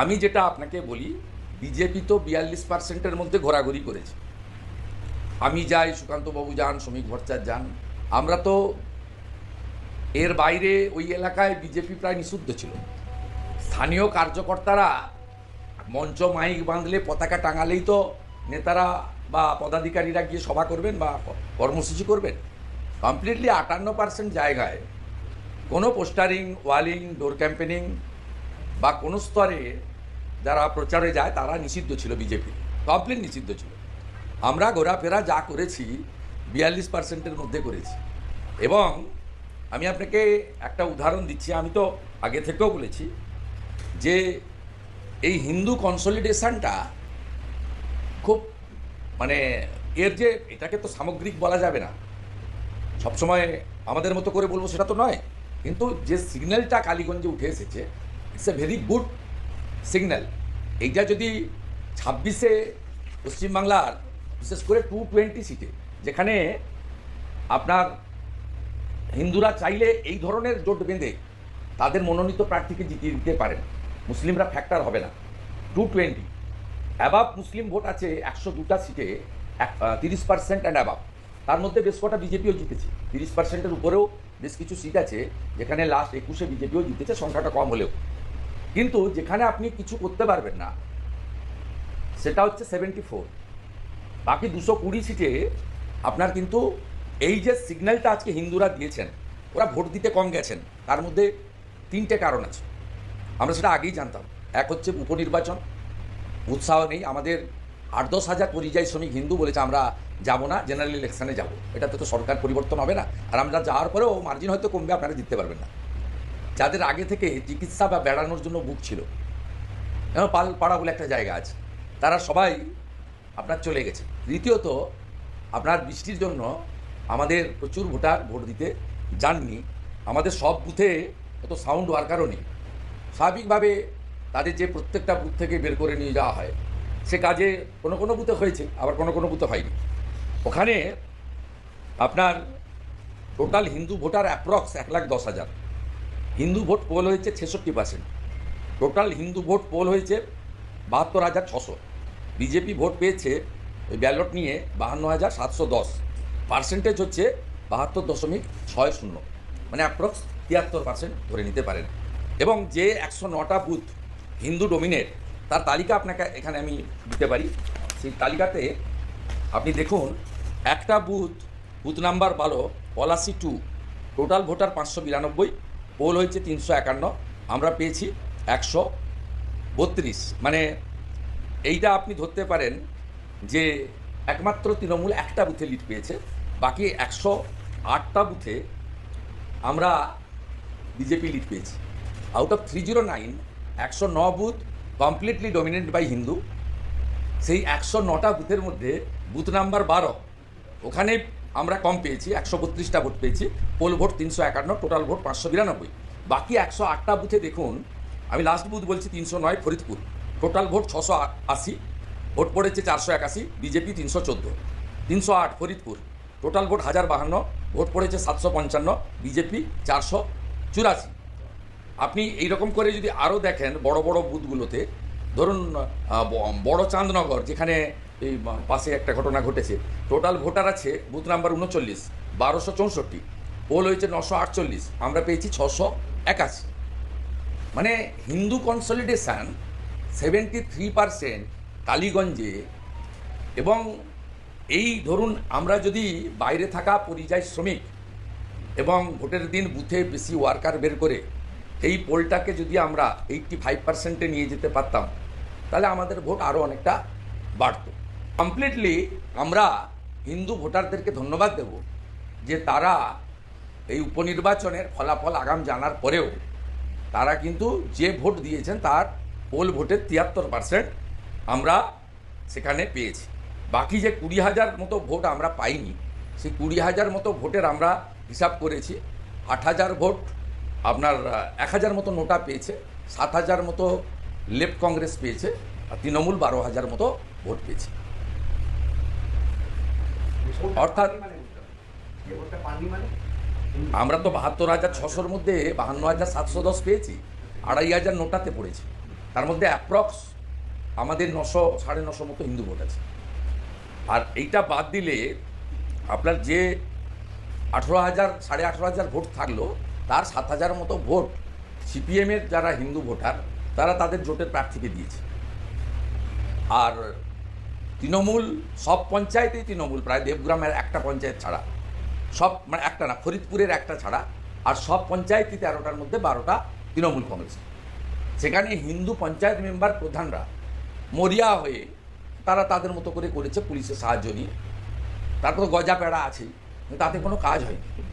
আমি যেটা আপনাকে বলি বিজেপি তো বিয়াল্লিশ পার্সেন্টের মধ্যে ঘোরাঘুরি করেছে। আমি যাই, সুকান্তবাবু যান শ্রমিক ভট্টাচার্য যান, আমরা তো এর বাইরে ওই এলাকায় বিজেপি প্রায় নিষিদ্ধ ছিল। স্থানীয় কার্যকর্তারা মঞ্চ মাইক বাঁধলে পতাকা টাঙালেই তো নেতারা বা পদাধিকারীরা গিয়ে সভা করবেন বা কর্মসূচি করবেন। কমপ্লিটলি আটান্ন পার্সেন্ট জায়গায় কোনো পোস্টারিং, ওয়ালিং, ডোর ক্যাম্পেনিং বা কোনো স্তরে যারা প্রচারে যায়, তারা নিষিদ্ধ ছিল বিজেপি কমপ্লিট নিষিদ্ধ ছিল। আমরা ঘোরাফেরা যা করেছি, বিয়াল্লিশ পার্সেন্টের মধ্যে করেছি। এবং আমি আপনাকে একটা উদাহরণ দিচ্ছি, আমি তো আগে থেকেও বলেছি যে এই হিন্দু কনসলিডেশনটা খুব মানে এর যে এটাকে তো সামগ্রিক বলা যাবে না। সবসময় আমাদের মতো করে বলব সেটা তো নয়। কিন্তু যে সিগন্যালটা কালীগঞ্জে উঠে এসেছে it's a very good signal এইটা যদি ছাব্বিশে পশ্চিমবাংলার, বিশেষ করে টু টোয়েন্টি সিটে যেখানে আপনার হিন্দুরা চাইলে এই ধরনের জোট বেঁধে তাদের মনোনীত প্রার্থীকে জিতিয়ে দিতে পারেন। মুসলিমরা ফ্যাক্টর হবে না। Two twenty above Muslim vote আছে একশো দুটা সিটে এক তিরিশ পার্সেন্ট অ্যান্ড অ্যাবাব তার মধ্যে বেশ কটা বিজেপিও জিতেছে। তিরিশ পার্সেন্টের উপরেও বেশ কিছু সিট আছে, যেখানে লাস্ট একুশে বিজেপিও জিতেছে, সংখ্যাটা কম হলেও। কিন্তু যেখানে আপনি কিছু করতে পারবেন না, সেটা হচ্ছে সেভেন্টি ফোর বাকি দুশো কুড়ি সিটে আপনার কিন্তু এই যে সিগন্যালটা আজকে হিন্দুরা দিয়েছেন, ওরা ভোট দিতে কম গেছেন, তার মধ্যে তিনটে কারণ আছে। আমরা সেটা আগেই জানতাম। এক হচ্ছে উপনির্বাচন, উৎসাহ নেই। আমাদের আট দশ হাজার পরিযায়ী শ্রমিক হিন্দু বলেছে, আমরা যাব না জেনারেল ইলেকশানে যাব। এটাতে তো সরকার পরিবর্তন হবে না। আর আমরা যাওয়ার পরেও মার্জিন হয়তো কমবে, আপনারা জিততে পারবেন না। যাদের আগে থেকে চিকিৎসা বা বেড়ানোর জন্য বুক ছিল। পাল, পাড়া বলে একটা জায়গা আছে। তারা সবাই আপনার চলে গেছে। দ্বিতীয়ত, আপনার বৃষ্টির জন্য আমাদের প্রচুর ভোটার ভোট দিতে যাননি। আমাদের সব বুথে অত সাউন্ড ওয়ার্কারও নেই। স্বাভাবিকভাবে তাদের যে প্রত্যেকটা বুথ থেকে বের করে নিয়ে যাওয়া হয়, সে কাজে কোনো কোনো বুথে হয়েছে, আবার কোনো কোনো বুথে হয়নি। ওখানে আপনার টোটাল হিন্দু ভোটার অ্যাপ্রক্স এক লাখ দশ হাজার। হিন্দু ভোট পোল হয়েছে ছেষট্টি percent. Total Hindu vote poll হয়েছে বাহাত্তর হাজার ছশো। বিজেপি ভোট পেয়েছে ওই ব্যালট নিয়ে বাহান্ন হাজার সাতশো দশ। পার্সেন্টেজ হচ্ছে বাহাত্তর দশমিক ছয় শূন্য। মানে অ্যাপ্রক্স তিয়াত্তর পার্সেন্ট ধরে নিতে পারেন। এবং যে একশো নটা বুথ হিন্দু ডোমিনেট, তার তালিকা আপনাকে এখানে আমি দিতে পারি। সেই তালিকাতে আপনি দেখুন, একটা বুথ বুথ নাম্বার বারো, পলাশি টু টোটাল ভোটার পাঁচশো বিরানব্বই পোল হয়েছে তিনশো একান্ন। আমরা পেয়েছি একশো বত্রিশ। মানে এইটা আপনি ধরতে পারেন যে একমাত্র তৃণমূল একটা বুথে লিড পেয়েছে, বাকি একশো আটটা বুথে আমরা বিজেপি লিড পেয়েছি। Out of three zero nine একশো ন booth completely dominate by Hindu সেই একশো নটা বুথের মধ্যে বুথ নাম্বার বারো, ওখানে আমরা কম পেয়েছি, একশো বত্রিশটা ভোট পেয়েছি, পোল ভোট তিনশো একান্ন, টোটাল ভোট পাঁচশো বিরানব্বই। বাকি একশো আটটা বুথে দেখুন, আমি লাস্ট বুথ বলছি তিনশো নয়, ফরিদপুর। টোটাল ভোট ছশো আশি, ভোট পড়েছে চারশো একাশি, বিজেপি তিনশো চোদ্দ। তিনশো আট, ফরিদপুর। টোটাল ভোট হাজার বাহান্ন, ভোট পড়েছে সাতশো পঞ্চান্ন, বিজেপি চারশো চুরাশি। আপনি এইরকম করে যদি আরও দেখেন বড় বড় বুথগুলোতে, ধরুন বড় চাঁদনগর, যেখানে এই পাশে একটা ঘটনা ঘটেছে। টোটাল ভোটার আছে বুথ নাম্বার উনচল্লিশ, বারোশো চৌষট্টি পোল হয়েছে নশো আটচল্লিশ, আমরা পেয়েছি ছশো একাশি। মানে হিন্দু কনসলিডেশন সেভেন্টি থ্রি পারসেন্ট কালীগঞ্জে এবং এই ধরুন আমরা যদি বাইরে থাকা পরিযায়ী শ্রমিক এবং ভোটের দিন বুথে বেশি ওয়ার্কার বের করে এই পোলটাকে যদি আমরা এইটটি ফাইভ পার্সেন্টে নিয়ে যেতে পারতাম, তাহলে আমাদের ভোট আরও অনেকটা বাড়ত। কমপ্লিটলি আমরা হিন্দু ভোটারদেরকে ধন্যবাদ দেব যে তারা এই উপনির্বাচনের ফলাফল আগাম জানার পরেও তারা কিন্তু যে ভোট দিয়েছেন তার পোল ভোটের তিয়াত্তর পার্সেন্ট আমরা সেখানে পেয়েছি। বাকি যে কুড়ি হাজার মতো ভোট আমরা পাইনি, সেই কুড়ি হাজার মতো ভোটের আমরা হিসাব করেছি। আট হাজার ভোট আপনার এক হাজার মতো নোটা পেয়েছে, সাত হাজার মতো লেফট কংগ্রেস পেয়েছে, আর তৃণমূল বারো হাজার মতো ভোট পেয়েছে। অর্থাৎ আমরা তো বাহাত্তর হাজার ছশোর মধ্যে বাহান্ন হাজার সাতশো দশ পেয়েছি, আড়াই হাজার নোটাতে পড়েছি। তার মধ্যে অ্যাপ্রক্স আমাদের নশো, সাড়ে নশো মতো হিন্দু ভোট আছে। আর এইটা বাদ দিলে আপনার যে আঠেরো হাজার, সাড়ে আঠেরো হাজার ভোট থাকল, তার সাত হাজার মতো ভোট সিপিএমের যারা হিন্দু ভোটার, তারা তাদের জোটের প্রার্থীকে দিয়েছে। আর তৃণমূল, সব পঞ্চায়েতেই তৃণমূল, প্রায় দেবগ্রামের একটা পঞ্চায়েত ছাড়া। সব মানে একটা না, ফরিদপুরের একটা ছাড়া। আর সব পঞ্চায়েতই তেরোটার মধ্যে বারোটা তৃণমূল কংগ্রেস। সেখানে হিন্দু পঞ্চায়েত মেম্বার প্রধানরা মরিয়া হয়ে তারা তাদের মতো করে করেছে পুলিশের সাহায্য নিয়ে। তারপর গজা পেড়া আছে তাতে কোনো কাজ হয়নি।